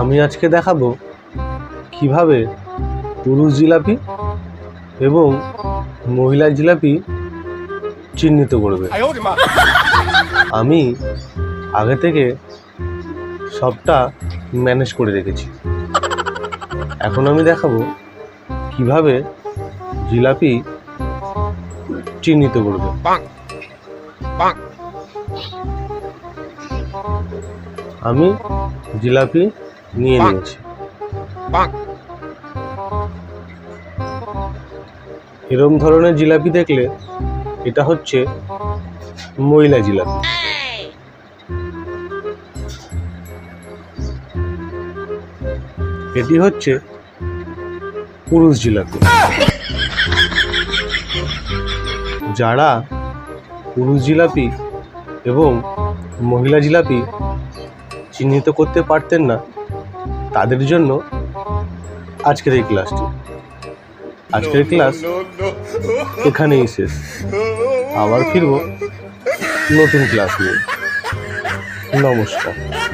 আমি আজকে দেখাবো কীভাবে পুরুষ জিলাপি এবং মহিলা জিলাপি চিহ্নিত করবে। আমি আগে থেকে সবটা ম্যানেজ করে রেখেছি। এখন আমি দেখাবো কীভাবে জিলাপি চিহ্নিত করবে। আমি জিলাপি নিয়ে নিয়েছি। এরম ধরনের জিলাপি দেখলে এটা হচ্ছে মহিলা জিলাপি। এটি হচ্ছে পুরুষ জিলাপি। যারা পুরুষ জিলাপি এবং মহিলা জিলাপি চিহ্নিত করতে পারতেন না তাদের জন্য আজকের এই ক্লাসটি। আজকের ক্লাস এখানেই শেষ। আবার ফিরব নতুন ক্লাস নিয়ে। নমস্কার।